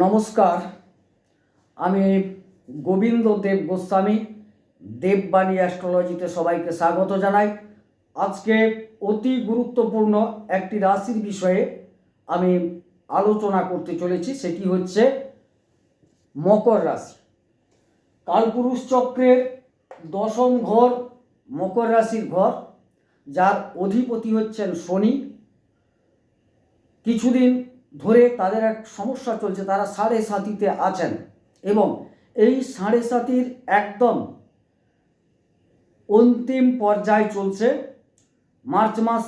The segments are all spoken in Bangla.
নমস্কার, আমি গোবিন্দ দেব গোস্বামী, দেববাণী অ্যাস্ট্রোলজিতে সবাইকে স্বাগত জানাই। আজকে অতি গুরুত্বপূর্ণ একটি রাশির বিষয়ে আমি আলোচনা করতে চলেছি, সেটি হচ্ছে মকর রাশি। কালপুরুষ চক্রের দশম ঘর মকর রাশির ঘর, যার অধিপতি হচ্ছেন শনি। কিছুদিন ধরে তাদের এক সমস্যা চলছে, তারা সাড়ে সাতিতে আছেন এবং এই সাড়ে সাতির একদম অন্তিম পর্যায় চলছে। মার্চ মাস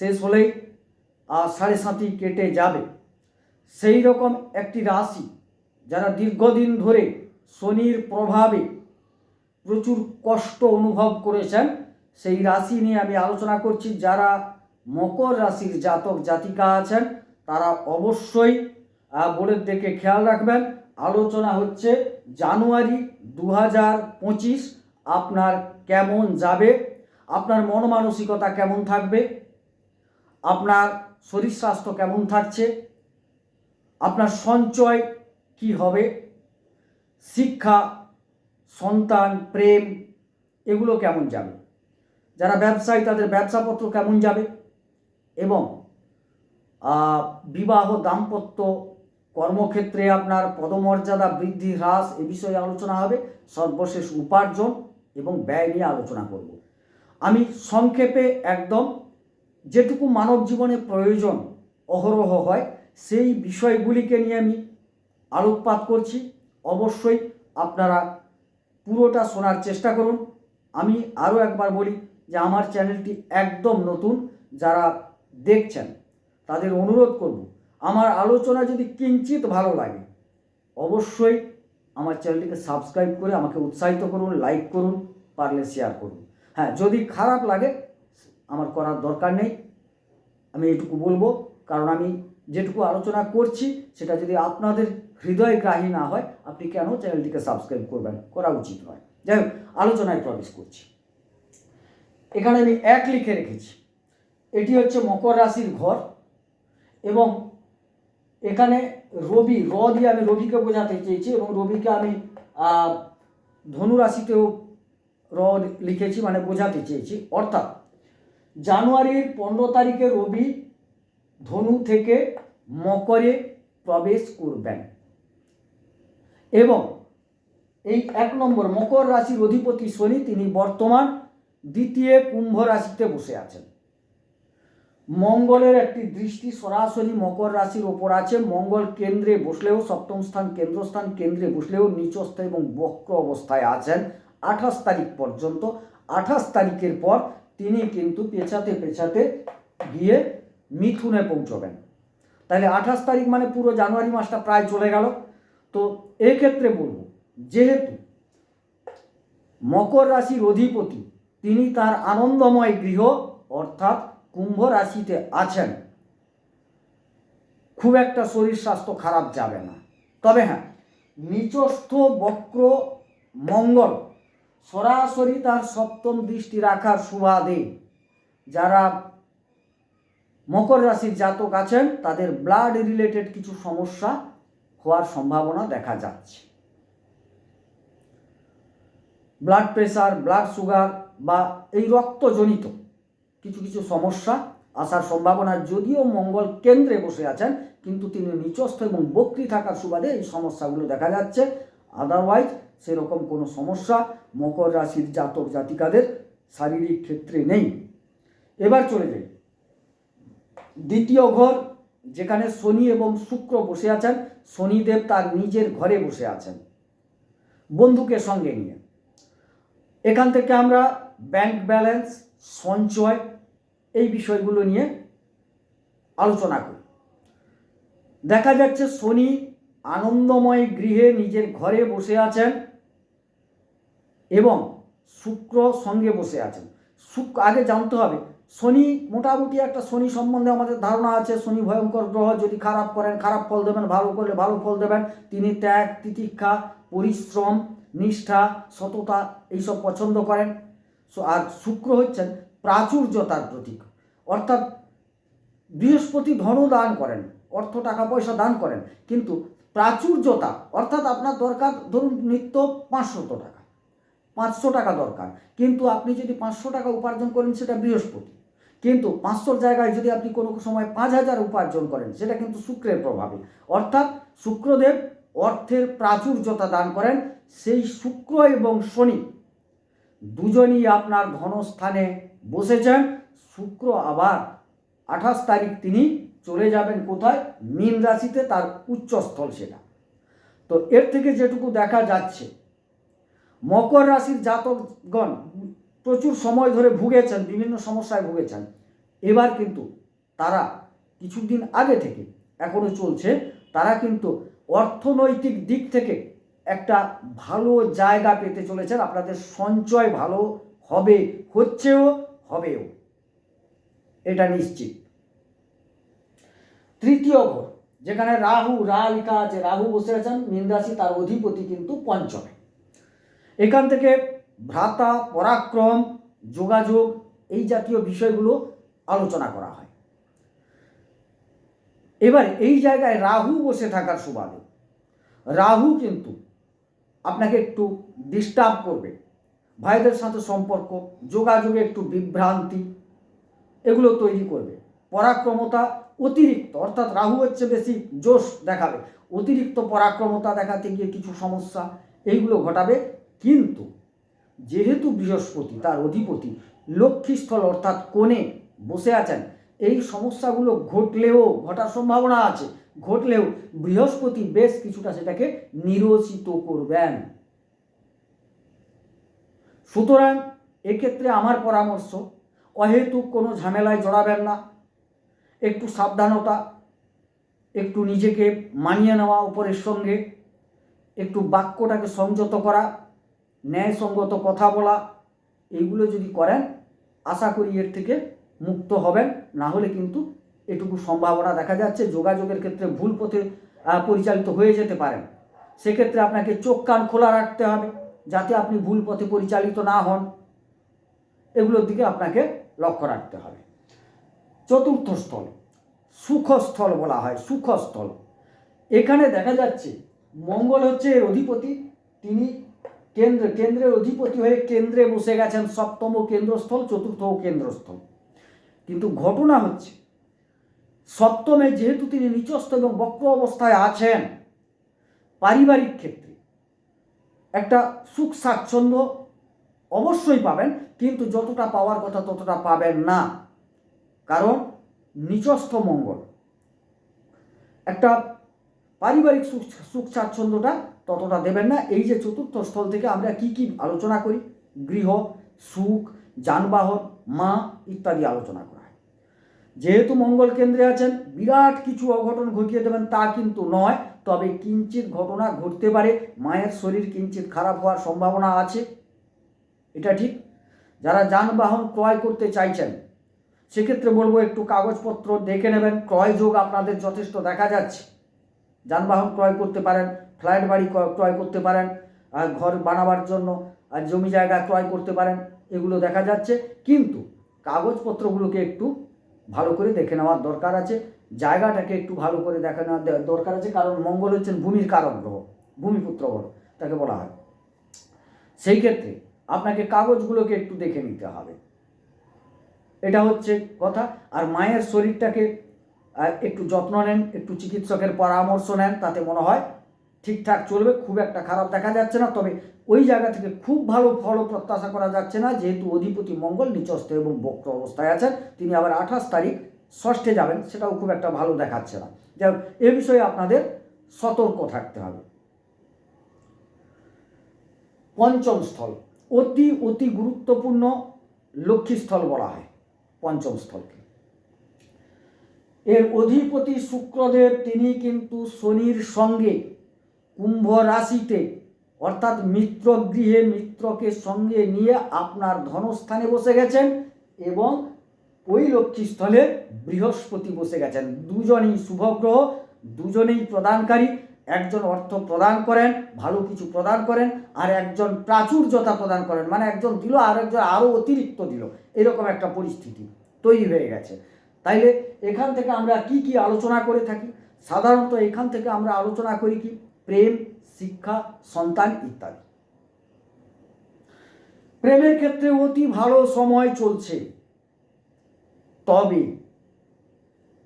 শেষ হলেই আর সাড়ে সাতি কেটে যাবে। সেই রকম একটি রাশি যারা দীর্ঘদিন ধরে শনির প্রভাবে প্রচুর কষ্ট অনুভব করেছেন, সেই রাশি নিয়ে আমি আলোচনা করছি। যারা মকর রাশির জাতক জাতিকা আছেন তারা অবশ্যই বোর্ডের দিকে খেয়াল রাখবেন। আলোচনা হচ্ছে জানুয়ারি দু হাজার পঁচিশ, আপনার কেমন যাবে, আপনার মন মানসিকতা কেমন থাকবে, আপনার শরীর স্বাস্থ্য কেমন থাকছে, আপনার সঞ্চয় কি হবে, শিক্ষা, সন্তান, প্রেম, এগুলো কেমন যাবে, যারা ব্যবসায়ী তাদের ব্যবসাপত্র কেমন যাবে, এবং বিবাহ, দাম্পত্য কর্মক্ষেত্রে আপনার পদমর্যাদা, বৃদ্ধি, হ্রাস এ বিষয়ে আলোচনা হবে। সর্বশেষ উপার্জন এবং ব্যয় নিয়ে আলোচনা করব। আমি সংক্ষেপে একদম যেটুকু মানব জীবনে প্রয়োজন, অহরহ হয়, সেই বিষয়গুলিকে নিয়ে আমি আলোকপাত করছি। অবশ্যই আপনারা পুরোটা শোনার চেষ্টা করুন। আমি আরও একবার বলি যে আমার চ্যানেলটি একদম নতুন, যারা দেখছেন তাদের অনুরোধ করব, আমার আলোচনা যদি কিঞ্চিত ভালো লাগে, অবশ্যই আমার চ্যানেলটিকে সাবস্ক্রাইব করে আমাকে উৎসাহিত করুন, লাইক করুন, পারলে শেয়ার করুন। হ্যাঁ যদি খারাপ লাগে, আমার করার দরকার নেই, আমি এটুকু বলব, কারণ আমি যেটুকু আলোচনা করছি, সেটা যদি আপনাদের হৃদয়গ্রাহী না হয়, আপনি কেন চ্যানেলটিকে সাবস্ক্রাইব করবেন? করা উচিত নয়। যাই হোক, আলোচনায় প্রবেশ করছি। এখানে আমি এক লিখে রেখেছি। এটি হচ্ছে মকর রাশির ঘর। এবং এখানে রবি র দিয়ে আমি রবিকে বোঝাতে চেয়েছি এবং রবিকে আমি আহ, ধনু রাশিতেও র লিখেছি মানে বোঝাতে চেয়েছি। অর্থাৎ জানুয়ারির পনেরো তারিখে রবি ধনু থেকে মকরে প্রবেশ করবেন। এবং এই এক নম্বর মকর রাশির অধিপতি শনি তিনি বর্তমান দ্বিতীয় কুম্ভ রাশিতে বসে আছেন। মঙ্গলের একটি দৃষ্টি সরাসরি মকর রাশির ওপর আছে। মঙ্গল কেন্দ্রে বসলেও সপ্তম স্থান, কেন্দ্রস্থান, কেন্দ্রে বসলেও নিচস্থ এবং বক্র অবস্থায় আছেন আঠাশ তারিখ পর্যন্ত। আঠাশ তারিখের পর তিনি কিন্তু পেছাতে পেছাতে গিয়ে মিথুনে পৌঁছবেন। তাহলে আঠাশ তারিখ মানে পুরো জানুয়ারি মাসটা প্রায় চলে গেল। তো এক্ষেত্রে বলব, যেহেতু মকর রাশির অধিপতি, তিনি তার আনন্দময় গৃহ, অর্থাৎ কুম্ভ রাশিতে আছেন, খুব একটা শরীর স্বাস্থ্য খারাপ যাবে না। তবে হ্যাঁ নিচস্থ বক্র মঙ্গল সরাসরি তার সপ্তম দৃষ্টি রাখার সুবাদে যারা মকর রাশির জাতক আছেন, তাদের ব্লাড রিলেটেড কিছু সমস্যা হওয়ার সম্ভাবনা দেখা যাচ্ছে। ব্লাড প্রেশার ব্লাড সুগার বা এই রক্তজনিত কিছু কিছু সমস্যা আসার সম্ভাবনা যদিও মঙ্গল কেন্দ্রে বসে আছেন, কিন্তু তিনি নিচস্থ এবং বক্রি থাকার সুবাদে এই সমস্যাগুলো দেখা যাচ্ছে। আদারওয়াইজ সেরকম কোনো সমস্যা মকর রাশির জাতক জাতিকাদের শারীরিক ক্ষেত্রে নেই। এবার চলে যাই। দ্বিতীয় ঘর, যেখানে শনি এবং শুক্র বসে আছেন, শনিদেব তার নিজের ঘরে বসে আছেন। বন্ধুকে সঙ্গে নিয়ে। এখান থেকে আমরা ব্যাংক ব্যালেন্স সঞ্চয় বিষয়গুলো নিয়ে আলোচনা করি। দেখা যাচ্ছে শনি আনন্দময় গৃহে নিজের ঘরে বসে আছেন এবং শুক্র সঙ্গে বসে আছেন। শুক্র, আগে জানতে হবে, শনি মোটামুটি একটা শনি সম্বন্ধে আমাদের ধারণা আছে, শনি ভয়ঙ্কর গ্রহ, যদি খারাপ করেন, খারাপ ফল দেবেন, ভালো করলে ভালো ফল দেবেন, তিনি ত্যাগ, তিতিক্ষা, পরিশ্রম, নিষ্ঠা, সততা, এইসব পছন্দ করেন। আর শুক্র হচ্ছেন প্রাচুর্যতার প্রতীক। অর্থাৎ বৃহস্পতি ধনও দান করেন, অর্থ, টাকা, পয়সা দান করেন, কিন্তু প্রাচুর্যতা, অর্থাৎ আপনার দরকার, ধরুন নিত্য পাঁচশত টাকা, পাঁচশো টাকা দরকার, কিন্তু আপনি যদি পাঁচশো টাকা উপার্জন করেন, সেটা বৃহস্পতি। কিন্তু পাঁচশোর জায়গায় যদি আপনি কোনো সময় পাঁচ হাজার উপার্জন করেন, সেটা কিন্তু শুক্রের প্রভাবে। অর্থাৎ শুক্রদেব অর্থের প্রাচুর্যতা দান করেন, সেই শুক্র এবং শনি দুজনই আপনার ধনস্থানে বসেছেন। শুক্র আবার আঠাশ তারিখ তিনি চলে যাবেন কোথায়? মীন রাশিতে, তার উচ্চস্থল সেটা। তো এর থেকে যেটুকু দেখা যাচ্ছে, মকর রাশির জাতকগণ প্রচুর সময় ধরে ভুগেছেন, বিভিন্ন সমস্যায় ভুগেছেন। এবার কিন্তু তারা কিছুদিন আগে থেকে, এখনও চলছে, তারা কিন্তু অর্থনৈতিক দিক থেকে একটা ভালো জায়গা পেতে চলেছেন। আপনাদের সঞ্চয় ভালো হবে, হচ্ছেও হবেও। এটা নিশ্চিত। তৃতীয় ঘর, যেখানে রাহু রা লেখা আছে, রাহু বসে আছেন, মীন রাশি তার অধিপতি কিন্তু পঞ্চমে। এখান থেকে ভ্রাতা, পরাক্রম, যোগাযোগ, এই জাতীয় বিষয়গুলো আলোচনা করা হয়। এবার এই জায়গায় রাহু বসে থাকার সুবাদে, রাহু কিন্তু আপনাকে একটু ডিস্টার্ব করবে। ভাইদের সাথে সম্পর্ক, যোগাযোগে একটু বিভ্রান্তি, এগুলো তৈরি করবে। পরাক্রমতা অতিরিক্ত, অর্থাৎ রাহু হচ্ছে বেশি জোশ দেখাবে। অতিরিক্ত পরাক্রমতা দেখাতে গিয়ে কিছু সমস্যা, এইগুলো ঘটাবে। কিন্তু যেহেতু বৃহস্পতি, তার অধিপতি লক্ষ্মীস্থল অর্থাৎ কোণে বসে আছেন, এই সমস্যাগুলো ঘটলেও, ঘটার সম্ভাবনা আছে। ঘটলেও বৃহস্পতি বেশ কিছুটা সেটাকে নিরসিত করবেন। সুতরাং এক্ষেত্রে আমার পরামর্শ, অহেতুক কোনো ঝামেলায় জড়াবেন না। একটু সাবধানতা, একটু নিজেকে মানিয়ে নেওয়া উপরের সঙ্গে, একটু বাক্যটাকে সংযত করা, ন্যায়সঙ্গত কথা বলা, এইগুলো যদি করেন, আশা করি এর থেকে মুক্ত হবেন। না হলে কিন্তু এটুকু সম্ভাবনা দেখা যাচ্ছে, যোগাযোগের ক্ষেত্রে ভুল পথে পরিচালিত হয়ে যেতে পারেন। সেক্ষেত্রে আপনাকে চোখ কান খোলা রাখতে হবে। যাতে আপনি ভুল পথে পরিচালিত না হন। এগুলোর দিকে আপনাকে লক্ষ্য রাখতে হবে। চতুর্থ স্থল, সুখস্থল বলা হয়, সুখস্থল। এখানে দেখা যাচ্ছে, মঙ্গল হচ্ছে এর অধিপতি। তিনি কেন্দ্র, কেন্দ্রের অধিপতি হয়ে কেন্দ্রে বসে গেছেন, সপ্তম কেন্দ্রস্থল, চতুর্থ কেন্দ্রস্থল। কিন্তু ঘটনা হচ্ছে, সপ্তমে যেহেতু তিনি নিচস্থ এবং বক্র অবস্থায় আছেন, পারিবারিক ক্ষেত্রে একটা সুখ স্বাচ্ছন্দ্য অবশ্যই পাবেন, কিন্তু যতটা পাওয়ার কথা ততটা পাবেন না। কারণ নিচস্থ মঙ্গল। একটা পারিবারিক সুখ সুখ স্বাচ্ছন্দ্যটা ততটা দেবেন না। এই যে চতুর্থ স্থল থেকে আমরা কি কি আলোচনা করি? গৃহ, সুখ, যানবাহন, মা ইত্যাদি আলোচনা করা হয়। যেহেতু মঙ্গল কেন্দ্রে আছেন, বিরাট কিছু অঘটন ঘটিয়ে দেবেন তা কিন্তু নয়। তবে কিঞ্চিত ঘটনা ঘটতে পারে, মায়ের শরীর কিঞ্চিত খারাপ হওয়ার সম্ভাবনা আছে। এটা ঠিক। যারা যানবাহন ক্রয় করতে চাইছেন, সেক্ষেত্রে বলব একটু কাগজপত্র দেখে নেবেন। ক্রয় যোগ আপনাদের যথেষ্ট দেখা যাচ্ছে। যানবাহন ক্রয় করতে পারেন, ফ্ল্যাট বাড়ি ক্রয়- করতে পারেন আর ঘর বানাবার জন্য জমি জায়গা ক্রয় করতে পারেন, এগুলো দেখা যাচ্ছে। কিন্তু কাগজপত্রগুলোকে একটু ভালো করে দেখে নেওয়ার দরকার আছে। জায়গাটাকে একটু ভালো করে দেখে নেওয়ার দরকার আছে, কারণ মঙ্গল হচ্ছেন ভূমির কারণ গ্রহ ভূমিপুত্র গ্রহ, তাকে বলা হয়। সেই ক্ষেত্রে আপনাকে কাগজগুলোকে একটু দেখে নিতে হবে। এটা হচ্ছে কথা, আর মায়ের শরীরটাকে একটু যত্ন নেন, একটু চিকিৎসকের পরামর্শ নেন, তাতে মনে হয় ঠিকঠাক চলবে, খুব একটা খারাপ দেখা যাচ্ছে না, তবে ওই জায়গা থেকে খুব ভালো ফলও প্রত্যাশা করা যাচ্ছে না, যেহেতু অধিপতি মঙ্গল নিচস্থ এবং বক্র অবস্থায় আছেন, তিনি আবার আঠাশ তারিখ ষষ্ঠে যাবেন, সেটাও খুব একটা ভালো দেখাচ্ছে না। যাই এ বিষয়ে আপনাদের সতর্ক থাকতে হবে। পঞ্চম স্থল, অতি অতি গুরুত্বপূর্ণ লক্ষ্মীস্থল বলা হয় পঞ্চম স্থলকে। এর অধিপতি শুক্রদেব, তিনি কিন্তু শনির সঙ্গে কুম্ভ রাশিতে, অর্থাৎ মিত্র গৃহে মিত্রকে সঙ্গে নিয়ে আপনার ধনস্থানে বসে গেছেন এবং ওই লক্ষ্মীস্থলে বৃহস্পতি বসে গেছেন। দুজনেই শুভগ্রহ, দুজনেই প্রদানকারী। একজন অর্থ প্রদান করেন, ভালো কিছু প্রদান করেন, আর একজন প্রাচুর্যতা প্রদান করেন। মানে একজন দিল আর একজন আরও অতিরিক্ত দিল। এরকম একটা পরিস্থিতি তৈরি হয়ে গেছে। তাইলে এখান থেকে আমরা কি কি আলোচনা করে থাকি? সাধারণত এখান থেকে আমরা আলোচনা করি কি? প্রেম, শিক্ষা, সন্তান ইত্যাদি। প্রেমের ক্ষেত্রে অতি ভালো সময় চলছে। তবে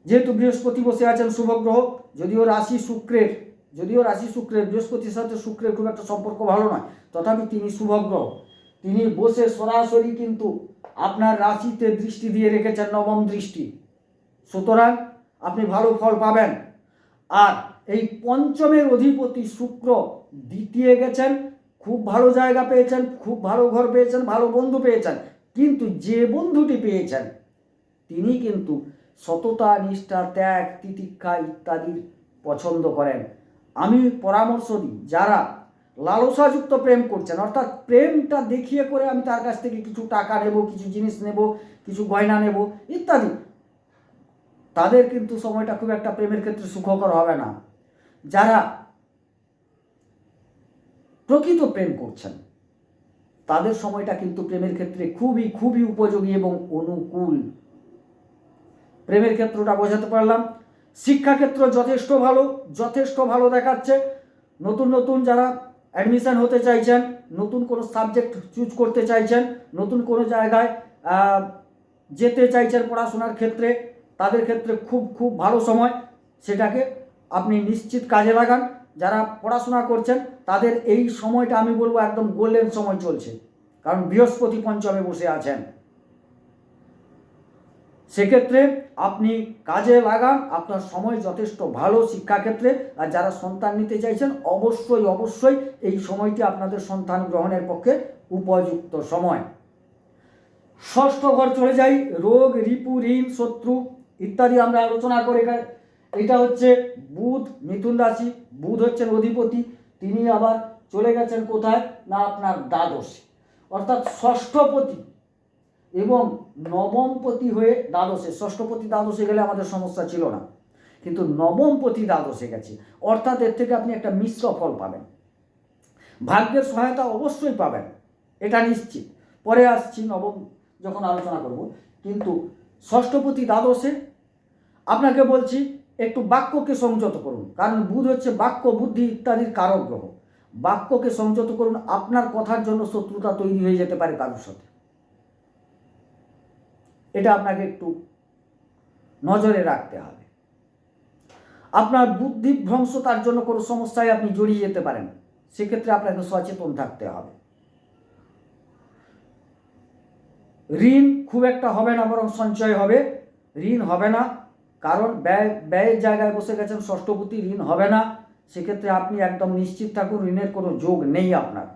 যেহেতু বৃহস্পতি বসে আছেন শুভগ্রহ যদিও রাশি শুক্রের, যদিও রাশি শুক্রের, বৃহস্পতির সাথে শুক্রের খুব একটা সম্পর্ক ভালো নয়, তথাপি তিনি শুভগ্রহ তিনি বসে সরাসরি কিন্তু আপনার রাশিতে দৃষ্টি দিয়ে রেখেছেন নবম দৃষ্টি। সুতরাং আপনি ভালো ফল পাবেন। আর এই পঞ্চমের অধিপতি শুক্র দ্বিতীয় গেছেন, খুব ভালো জায়গা পেয়েছেন, খুব ভালো ঘর পেয়েছেন, ভালো বন্ধু পেয়েছেন, কিন্তু যে বন্ধুটি পেয়েছেন তিনি কিন্তু সততা, নিষ্ঠা, ত্যাগ, তিতিক্ষা ইত্যাদির পছন্দ করেন। আমি পরামর্শ দিই, যারা লালসাযুক্ত প্রেম করছেন, অর্থাৎ প্রেমটা দেখিয়ে করে আমি তার কাছ থেকে কিছু টাকা নেব, কিছু জিনিস নেব, কিছু গয়না নেব, ইত্যাদি, তাদের কিন্তু সময়টা খুব একটা প্রেমের ক্ষেত্রে সুখকর হবে না। যারা প্রকৃত প্রেম করছেন, তাদের সময়টা কিন্তু প্রেমের ক্ষেত্রে খুবই খুবই উপযোগী এবং অনুকূল। প্রেমের ক্ষেত্রটা বোঝাতে পারলাম। শিক্ষাক্ষেত্র যথেষ্ট ভালো যথেষ্ট ভালো দেখাচ্ছে। নতুন নতুন যারা অ্যাডমিশন হতে চাইছেন, নতুন কোনো সাবজেক্ট চুজ করতে চাইছেন, নতুন কোনো জায়গায় যেতে চাইছেন পড়াশোনার ক্ষেত্রে, তাদের ক্ষেত্রে খুব খুব ভালো সময়। সেটাকে আপনি নিশ্চিত কাজে লাগান। যারা পড়াশোনা করছেন, তাদের এই সময়টা আমি বলব একদম গোল্ডেন সময় চলছে। কারণ বৃহস্পতি পঞ্চমে বসে আছেন। সেক্ষেত্রে আপনি কাজে লাগান, আপনার সময় যথেষ্ট ভালো শিক্ষাক্ষেত্রে, আর যারা সন্তান নিতে চাইছেন, অবশ্যই অবশ্যই এই সময়টি আপনাদের সন্তান গ্রহণের পক্ষে উপযুক্ত সময়। ষষ্ঠ ঘর চলে যাই, রোগ, রিপু, ঋণ, শত্রু ইত্যাদি আমরা আলোচনা করে এটা হচ্ছে বুধ, মিথুন রাশি। বুধ হচ্ছেন অধিপতি, তিনি আবার চলে গেছেন কোথায়? না, আপনার দ্বাদশে। অর্থাৎ ষষ্ঠপতি এবং নবমপতি হয়ে দ্বাদশে, ষষ্ঠপতি দ্বাদশে গেলে আমাদের সমস্যা ছিল না। কিন্তু নবমপতি দ্বাদশে গেছে। অর্থাৎ এর থেকে আপনি একটা মিশ্র ফল পাবেন। ভাগ্যের সহায়তা অবশ্যই পাবেন। এটা নিশ্চিত। পরে আসছি নবম যখন আলোচনা করব। কিন্তু ষষ্ঠপতি দ্বাদশে আপনাকে বলছি, একটু বাক্যকে সংযত করুন। কারণ বুধ হচ্ছে বাক্য, বুদ্ধি ইত্যাদির কারক গ্রহ। বাক্যকে সংযত করুন। আপনার কথার জন্য শত্রুতা তৈরি হয়ে যেতে পারে কারোর সাথে। আপনাকে একটু নজরে রাখতে হবে। আপনার বুদ্ধিভ্রংশতার জন্য কোনো সমস্যায় আপনি জড়িয়ে যেতে পারেন। সেক্ষেত্রে আপনাকে সচেতন থাকতে হবে। ঋণ খুব একটা হবে না, বরং সঞ্চয় হবে। ঋণ হবে না, কারণ ব্যয়, ব্যয়ের জায়গায় বসে গেছেন ষষ্ঠপতি, ঋণ হবে না। সেক্ষেত্রে আপনি একদম নিশ্চিত থাকুন, ঋণের কোনো যোগ নেই আপনার।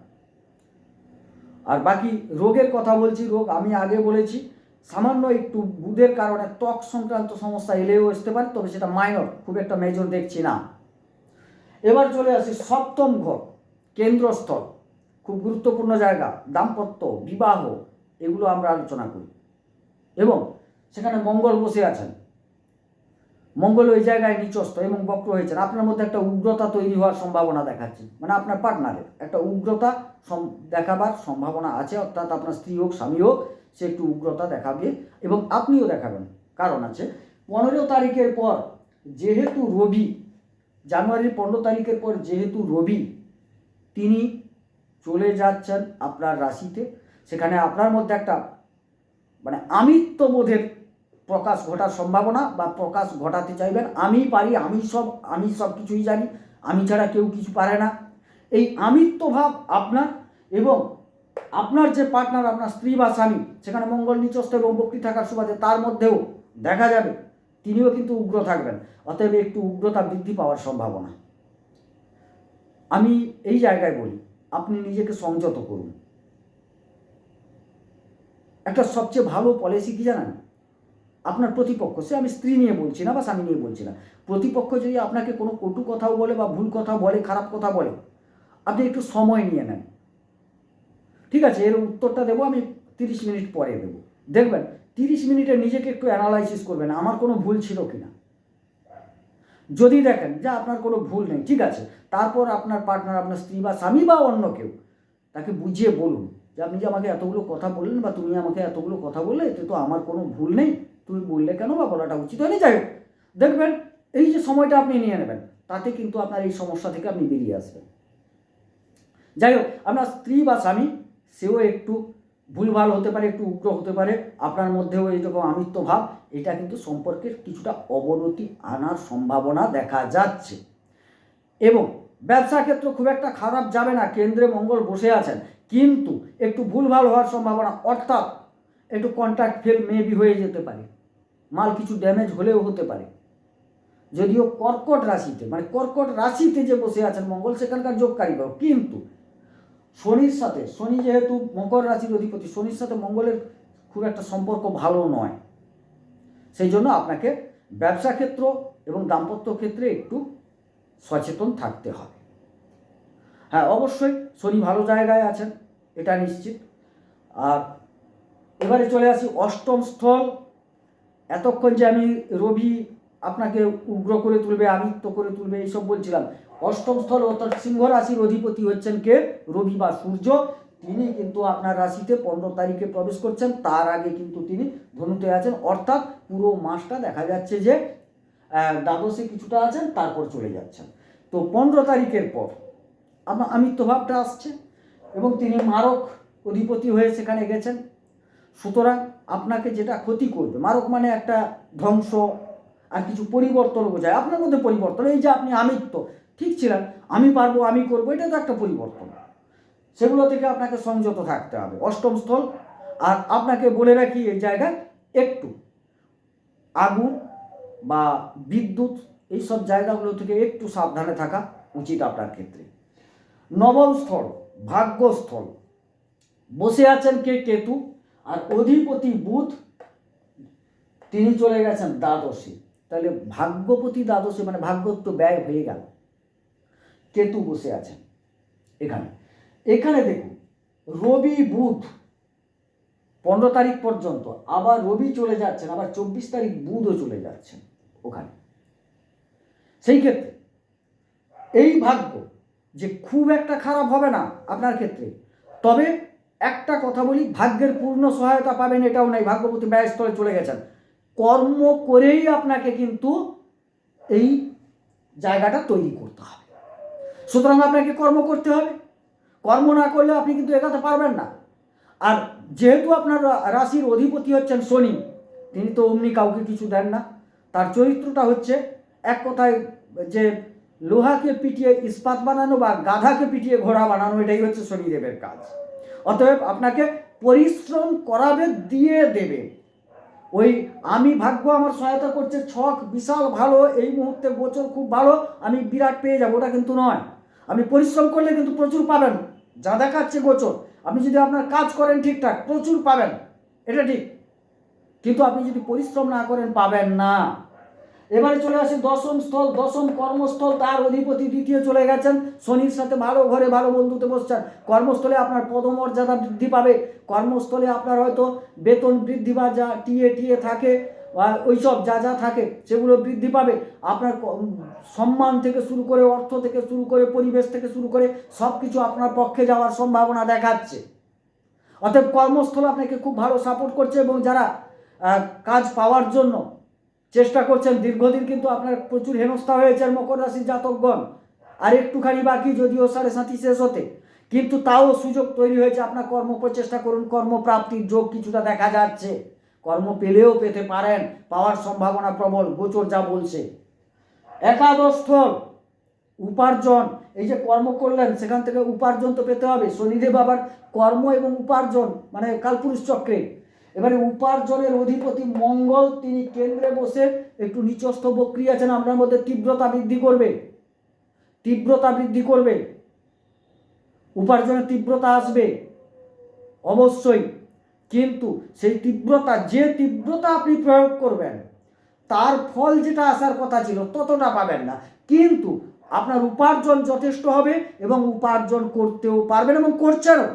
আর বাকি রোগের কথা বলছি, রোগ আমি আগে বলেছি সামান্য একটু বুধের কারণে ত্বক সংক্রান্ত সমস্যা এলেও আসতে পারে, তবে সেটা মাইনর খুব একটা মেজর দেখছি না। এবার চলে আসি সপ্তম ঘর, কেন্দ্রস্থল। খুব গুরুত্বপূর্ণ জায়গা, দাম্পত্য, বিবাহ, এগুলো আমরা আলোচনা করি। এবং সেখানে মঙ্গল বসে আছেন। মঙ্গল ওই জায়গায় নিচস্থ এবং বক্র হয়েছেন। আপনার মধ্যে একটা উগ্রতা তৈরি হওয়ার সম্ভাবনা দেখাচ্ছে। মানে আপনার পার্টনারের একটা উগ্রতা দেখাবার সম্ভাবনা আছে, অর্থাৎ আপনার স্ত্রী হোক, স্বামী হোক সে একটু উগ্রতা দেখাবে এবং আপনিও দেখাবেন। কারণ আছে, পনেরো তারিখের পর যেহেতু রবি, জানুয়ারির পনেরো তারিখের পর যেহেতু রবি, তিনি চলে যাচ্ছেন আপনার রাশিতে। সেখানে আপনার মধ্যে একটা মানে আমিত্ববোধের প্রকাশ ঘটার সম্ভাবনা বা প্রকাশ ঘটাতে চাইবেন। আমি পারি, আমি সব আমি সব কিছুই জানি, আমি ছাড়া কেউ কিছু পারে না। এই আমিত্ব ভাব আপনার এবং আপনার যে পার্টনার আপনার স্ত্রী বা স্বামী, সেখানে মঙ্গল, নিচস্থ এবং বক্রি থাকার সুবাদে তার মধ্যেও দেখা যাবে, তিনিও কিন্তু উগ্র থাকবেন। অতএব একটু উগ্রতা বৃদ্ধি পাওয়ার সম্ভাবনা। আমি এই জায়গায় বলি, আপনি নিজেকে সংযত করুন। একটা সবচেয়ে ভালো পলিসি কি জানেন? আপনার প্রতিপক্ষ, সে আমি স্ত্রী নিয়ে বলছি না বা স্বামী নিয়ে বলছি না। প্রতিপক্ষ যদি আপনাকে কোনো কটু কথাও বলে বা ভুল কথা বলে, খারাপ কথা বলে, আপনি একটু সময় নিয়ে নেন। ঠিক আছে, এর উত্তরটা দেবো, আমি তিরিশ মিনিট পরে দেবো। দেখবেন, তিরিশ মিনিটে নিজেকে একটু অ্যানালাইসিস করবেন, আমার কোনো ভুল ছিল কি না যদি দেখেন যে আপনার কোনো ভুল নেই, ঠিক আছে, তারপর আপনার পার্টনার আপনার স্ত্রী বা স্বামী বা অন্য কেউ, তাকে বুঝিয়ে বলুন যে আপনি যে আমাকে এতগুলো কথা বললেন বা তুমি আমাকে এতগুলো কথা বললে, এতে তো আমার কোনো ভুল নেই, তুমি বললে কেন বা বলাটা উচিত হয়নি? যাই হোক, দেখবেন, এই যে সময়টা আপনি নিয়ে নেবেন, তাতে কিন্তু আপনার এই সমস্যা থেকে আপনি বেরিয়ে আসবেন। যাই হোক, আপনার স্ত্রী বা স্বামী সেও একটু ভুলভাল হতে পারে, একটু উগ্র হতে পারে। আপনার মধ্যেও এইরকম আমিত্ব ভাব। এটা কিন্তু সম্পর্কের কিছুটা অবনতি আনার সম্ভাবনা দেখা যাচ্ছে। এবং ব্যবসা ক্ষেত্র খুব একটা খারাপ যাবে না, কেন্দ্রে মঙ্গল বসে আছেন। কিন্তু একটু ভুলভাল হওয়ার সম্ভাবনা, অর্থাৎ একটু কন্ট্রাক্ট ফেল মেবি হয়ে যেতে পারে। মাল কিছু ড্যামেজ হলেও হতে পারে। যদিও কর্কট রাশিতে মানে কর্কট রাশিতে যে বসে আছেন মঙ্গল, সেখানকার যোগকারী গ্রহ কিন্তু শনির সাথে, শনি যেহেতু মকর রাশির অধিপতি, শনির সাথে মঙ্গলের খুব একটা সম্পর্ক ভালো নয়। সেই জন্য আপনাকে ব্যবসা ক্ষেত্র এবং দাম্পত্য ক্ষেত্রে একটু সচেতন থাকতে হবে। হ্যাঁ অবশ্যই শনি ভালো জায়গায় আছেন, এটা নিশ্চিত। আর এবারে চলে আসি অষ্টম স্থল। এতক্ষণ যে আমি রবি আপনাকে উগ্র করে তুলবে আমিত্ব করে তুলবে, এইসব বলছিলাম। অষ্টম স্থল অর্থাৎ সিংহ রাশির অধিপতি হচ্ছেন কে? রবি বা সূর্য। তিনি কিন্তু আপনার রাশিতে পনেরো তারিখে প্রবেশ করছেন। তার আগে কিন্তু তিনি ধনুতে আছেন। অর্থাৎ পুরো মাসটা দেখা যাচ্ছে যে দ্বাদশে কিছুটা আছেন, তারপর চলে যাচ্ছেন। তো পনেরো তারিখের পর আপনার আমিত্ব ভাবটা আসছে এবং তিনি মারক অধিপতি হয়ে সেখানে গেছেন। সুতরাং আপনাকে যেটা ক্ষতি করবে, মারক মানে একটা ধ্বংস আর কিছু পরিবর্তন বোঝায়। আপনার মধ্যে পরিবর্তন, এই যে আপনি আমিত্ব ঠিক ছিলেন আমি পারব, আমি করব, এটা তো একটা পরিবর্তন। সেগুলো থেকে আপনাকে সংযত থাকতে হবে। অষ্টম স্থল, আর আপনাকে বলে রাখি এই জায়গায় একটু। আগুন বা বিদ্যুৎ এইসব জায়গাগুলো থেকে একটু সাবধানে থাকা উচিত আপনার ক্ষেত্রে। নবম স্থল, ভাগ্যস্থল। বসে আছেন কে? কেতু। আর অধিপতি বুধ, তিনি চলে গেছেন দ্বাদশে। তাহলে ভাগ্যপতি দ্বাদশে মানে ভাগ্য তো ব্যয় হয়ে গেল। কেতু বসে আছেন এখানে। এখানে দেখুন, রবি বুধ পনেরো তারিখ পর্যন্ত, আবার রবি চলে যাচ্ছেন, আবার চব্বিশ তারিখ বুধও চলে যাচ্ছেন ওখানে। সেই ক্ষেত্রে এই ভাগ্য যে খুব একটা খারাপ হবে না আপনার ক্ষেত্রে, তবে একটা কথা বলি, ভাগ্যের পূর্ণ সহায়তা পাবেন এটাও নাই, ভাগ্যপতি ব্যয়স্থলে চলে গেছেন। কর্ম করেই আপনাকে কিন্তু এই জায়গাটা তৈরি করতে হবে। সুতরাং আপনাকে কর্ম করতে হবে। কর্ম না করলে আপনি কিন্তু এগাতে পারবেন না। আর যেহেতু আপনার রাশির অধিপতি হচ্ছেন শনি, তিনি তো অমনি কাউকে কিছু দেন না। তার চরিত্রটা হচ্ছে এক কথায় যে লোহাকে পিটিয়ে ইস্পাত বানানো বা গাধাকে পিটিয়ে ঘোড়া বানানো, এটাই হচ্ছে শনিদেবের কাজ। অতএব আপনাকে পরিশ্রম করাবে, দিয়ে দেবে। ওই আমি ভাগ্য আমার সহায়তা করছে, ছক বিশাল ভালো, এই মুহূর্তে গোচর খুব ভালো, আমি বিরাট পেয়ে যাব, ওটা কিন্তু নয়। আপনি পরিশ্রম করলে কিন্তু প্রচুর পাবেন। যা দেখাচ্ছে গোচর। আপনি যদি আপনার কাজ করেন ঠিকঠাক, প্রচুর পাবেন। এটা ঠিক। কিন্তু আপনি যদি পরিশ্রম না করেন, পাবেন না। এবারে চলে আসে দশম স্থল। দশম কর্মস্থল, তার অধিপতি দ্বিতীয় চলে গেছেন। শনির সাথে ভালো ঘরে ভালো বন্ধুতে বসছেন। কর্মস্থলে আপনার পদমর্যাদা বৃদ্ধি পাবে। কর্মস্থলে আপনার হয়তো বেতন বৃদ্ধি বা যা টিএ টিএ থাকে। বা ওইসব যা যা থাকে সেগুলো বৃদ্ধি পাবে। আপনার সম্মান থেকে শুরু করে, অর্থ থেকে শুরু করে, পরিবেশ থেকে শুরু করে সব কিছু আপনার পক্ষে যাওয়ার সম্ভাবনা দেখাচ্ছে। অতএব কর্মস্থল আপনাকে খুব ভালো সাপোর্ট করছে এবং যারা কাজ পাওয়ার জন্য চেষ্টা করছেন, দীর্ঘদিন কিন্তু আপনার প্রচুর হেনস্থা হয়েছে মকর রাশির জাতকগণ। আর একটুখানি বাকি, যদিও সাড়ে সাথী শেষ হতে, কিন্তু তাও সুযোগ তৈরি হয়েছে। আপনার কর্ম প্রচেষ্টা করুন, কর্মপ্রাপ্তির যোগ কিছুটা দেখা যাচ্ছে। কর্ম পেলেও পেতে পারেন, পাওয়ার সম্ভাবনা প্রবল, গোচর যা বলছে। একাদশ উপার্জন, এই যে কর্ম করলেন, সেখান থেকে উপার্জন তো পেতে হবে। শনিদেব আবার কর্ম এবং উপার্জন মানে কালপুরুষ চক্রে। এবারে উপার্জনের অধিপতি মঙ্গল, তিনি কেন্দ্রে বসে একটু নিচস্থ বক্রি আছেন, আপনার মধ্যে তীব্রতা বৃদ্ধি করবে। তীব্রতা বৃদ্ধি করবে। উপার্জনের তীব্রতা আসবে। অবশ্যই। কিন্তু সেই তীব্রতা, যে তীব্রতা আপনি প্রয়োগ করবেন, তার ফল যেটা আসার কথা ছিল ততটা পাবেন না। কিন্তু আপনার উপার্জন যথেষ্ট হবে এবং উপার্জন করতেও পারবেন এবং করছেনও।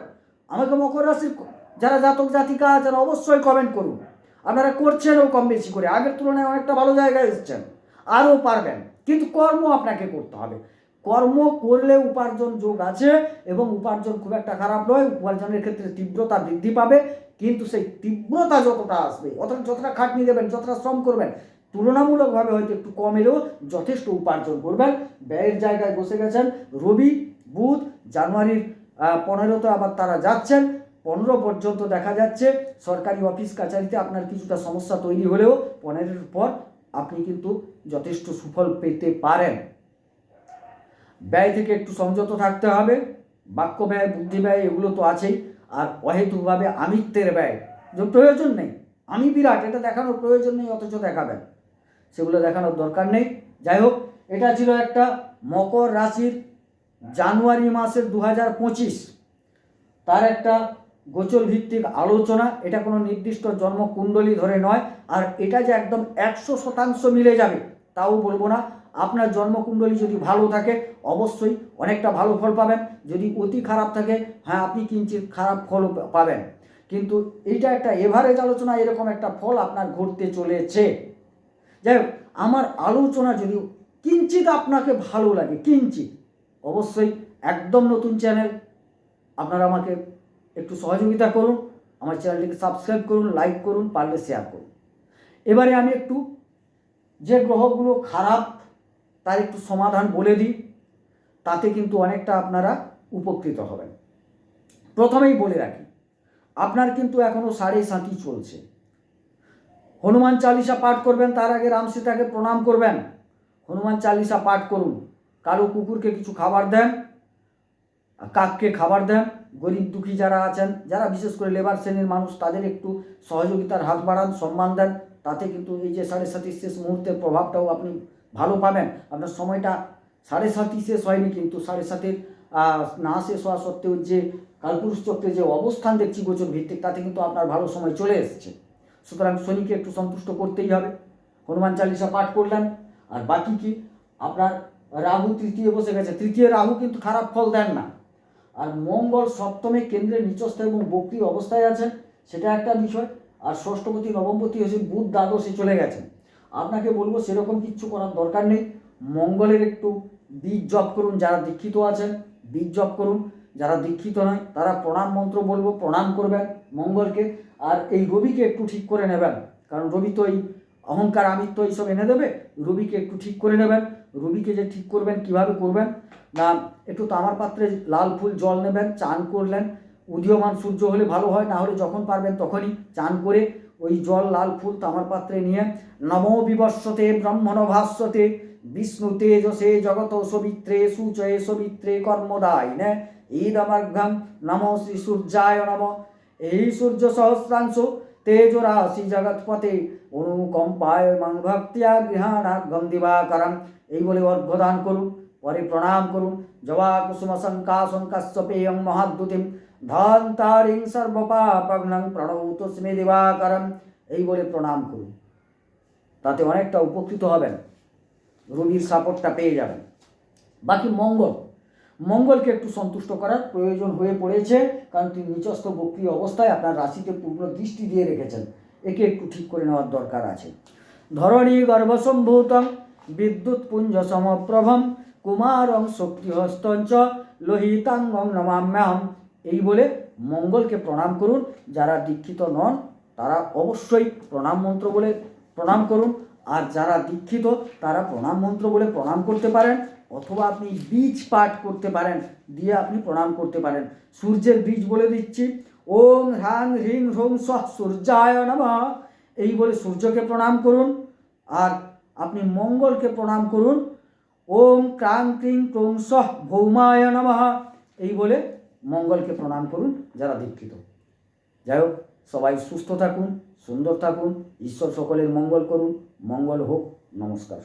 আমাকে মকর রাশির যারা জাতক, জাতিকা আছেন অবশ্যই কমেন্ট করুন। আপনারা করছেনও কম বেশি করে। আগের তুলনায় অনেকটা ভালো জায়গায় এসছেন। আরও পারবেন। কিন্তু কর্ম আপনাকে করতে হবে। কর্ম করলে উপার্জন যোগ আছে এবং উপার্জন খুব একটা খারাপ নয়, উপার্জনের ক্ষেত্রে তীব্রতা বৃদ্ধি পাবে, কিন্তু সেই তীব্রতা যতটা আসবে অতটা যতটা খাটনি দেবেন, যতটা শ্রম করবেন, তুলনামূলকভাবে হয়তো একটু কম এলেও যথেষ্ট উপার্জন করবেন। ব্যয়ের জায়গায় বসে গেছেন রবি, বুধ, জানুয়ারির পনেরোতে আবার তারা যাচ্ছেন, পনেরো পর্যন্ত দেখা যাচ্ছে, সরকারি অফিস কাছারিতে আপনার কিছুটা সমস্যা তৈরি হলেও পনেরোর পর আপনি কিন্তু যথেষ্ট সুফল পেতে পারেন। ব্যয় থেকে একটু সংযত থাকতে হবে। বাক্য ব্যয়, বুদ্ধি ব্যয়, এগুলো তো আছেই। আর অহেতুকভাবে আমিত্বের ব্যয়, যে প্রয়োজন নেই। আমি বিরাট, এটা দেখানোর প্রয়োজন নেই, অথচ দেখাবেন। সেগুলো দেখানোর দরকার নেই। যাই হোক, এটা ছিল একটা মকর রাশির জানুয়ারি মাসের দু হাজার পঁচিশ। তার একটা গোচর ভিত্তিক আলোচনা। এটা কোনো নির্দিষ্ট জন্মকুণ্ডলী ধরে নয়। আর এটা যে একদম একশো শতাংশ মিলে যাবে, তাও বলব না। আপনার জন্মকুণ্ডলী যদি ভালো থাকে, অবশ্যই অনেকটা ভালো ফল পাবেন। যদি অতি খারাপ থাকে হ্যাঁ আপনি কিঞ্চিত খারাপ ফল পাবেন। কিন্তু এইটা একটা এভারেজ আলোচনা, এরকম একটা ফল আপনার ঘটতে চলেছে। যাই হোক, আমার আলোচনা যদি কিঞ্চিত আপনাকে ভালো লাগে কিঞ্চিত অবশ্যই একদম নতুন চ্যানেল আপনারা আমাকে একটু সহযোগিতা করুন, আমার চ্যানেলটিকে সাবস্ক্রাইব করুন লাইক করুন, পারলে শেয়ার করুন। এবারে আমি একটু যে গ্রহগুলো খারাপ তার একটু সমাধান বলে দিই, তাতে কিন্তু অনেকটা আপনারা উপকৃত হবেন। প্রথমেই বলে রাখি, আপনার কিন্তু এখনও সাড়ে সাঁতি চলছে। হনুমান চালিসা পাঠ করবেন, তার আগে রাম সীতাকে প্রণাম করবেন। হনুমান চালিসা পাঠ করুন, কারও কুকুরকে কিছু খাবার দেন কাককে খাবার দেন। গরিব দুঃখী যারা আছেন, যারা বিশেষ করে লেবার শ্রেণির মানুষ, তাদের একটু সহযোগিতার হাত বাড়ান, সম্মান দেন। তাতে কিন্তু এই যে সাড়ে সাতির শেষ মুহূর্তের প্রভাবটাও আপনি ভালো পাবেন। আপনার সময়টা সাড়ে সাতই শেষ হয়নি কিন্তু সাড়ে সাতের না শেষ হওয়া সত্ত্বেও যে কালপুরুষ চক্রে যে অবস্থান দেখছি গোচর ভিত্তিক, তাতে কিন্তু আপনার ভালো সময় চলে এসেছে। সুতরাং শনিকে একটু সন্তুষ্ট করতেই হবে। হনুমান চালিসা পাঠ করলেন। আর বাকি কি? আপনার রাহু তৃতীয় বসে গেছে। তৃতীয় রাহু কিন্তু খারাপ ফল দেন না। আর মঙ্গল সপ্তমে কেন্দ্রের নিচস্থ এবং বক্রি অবস্থায় আছেন, সেটা একটা বিষয়। আর ষষ্ঠপতি, নবমপতি হয়েছে বুধ দ্বাদশে চলে গেছেন। আপনাকে বলব সেরকম কিচ্ছু করার দরকার নেই। মঙ্গলের একটু বীজ জপ করুন, যারা দীক্ষিত আছেন, বীজ জপ করুন। যারা দীক্ষিত নয়, তারা প্রণাম মন্ত্র বলব, প্রণাম করবেন মঙ্গলকে। আর এই রবিকে একটু ঠিক করে নেবেন, কারণ রবি তো এই অহংকার, আমিত্ব এইসব এনে দেবে, রবিকে একটু ঠিক করে নেবেন। রবিকে যে ঠিক করবেন, কীভাবে করবেন? না, একটু তামার পাত্রে লাল ফুল জল নেবেন, চান করলেন। উদীয়মান সূর্য হলে ভালো হয়, না হলে যখন পারবেন তখনই চান করে ওই জল, লাল ফুল তামার পাত্রে নিয়ে নমো বিবস্বতে ব্রহ্মণ ভাস্বতে বিষ্ণু তেজসে জগত সবিত্রে, সুচয়ে সবিত্রে কর্মদায় নে ঈদমর্ঘম নম শ্রী সূর্যায় নম। এই সূর্য সহস্রাংশ তেজরাশি জগৎপতে অনুকম্পায় মাং ভক্তিয়া গৃহাণার্ঘম দিবাকরম। এই বলে অর্ঘ্যদান করুন, পরে প্রণাম করুন। জবা কুসুম শঙ্কা শঙ্কাশ্বপেয়ং মহাদ্যুতিম। ধন তারিং সর্বপাপগ্নং প্রণৌত স্মে দিবাকরম। এই বলে প্রণাম করুন। তাতে অনেকটা উপকৃত হবেন। রবির সাপোর্টটা পেয়ে যাবেন। বাকি মঙ্গল। মঙ্গলকে একটু সন্তুষ্ট করার প্রয়োজন হয়ে পড়েছে, কারণ তিনি নিচস্থ বক্রিয় অবস্থায় আপনার রাশিতে পূর্ণ দৃষ্টি দিয়ে রেখেছেন। একে একটু ঠিক করে নেওয়ার দরকার আছে। ধরণী গর্ভসম্ভূতম বিদ্যুৎ পুঞ্জ সমপ্রভম। কুমারং শক্তিহস্তঞ্চ। লোহিতাঙ্গম নমাম্যাহম। এই বলে মঙ্গলকে প্রণাম করুন। যারা দীক্ষিত নন, তারা অবশ্যই প্রণাম মন্ত্র বলে প্রণাম করুন। আর যারা দীক্ষিত, তারা প্রণাম মন্ত্র বলে প্রণাম করতে পারেন। অথবা আপনি বীজ পাঠ করতে পারেন, দিয়ে আপনি প্রণাম করতে পারেন। সূর্যের বীজ বলে দিচ্ছি। ওং হ্রাং হ্রিং হ্রং সহ সূর্যায় নমঃ। এই বলে সূর্যকে প্রণাম করুন। আর আপনি মঙ্গলকে প্রণাম করুন। ওম ক্রাং ক্রিং ক্রোং সহ ভৌমায় নমঃ। এই বলে মঙ্গলকে প্রণাম করুন যারা দীক্ষিত। যাই হোক, সবাই সুস্থ থাকুন, সুন্দর থাকুন, ঈশ্বর সকলের মঙ্গল করুন, মঙ্গল হোক, নমস্কার।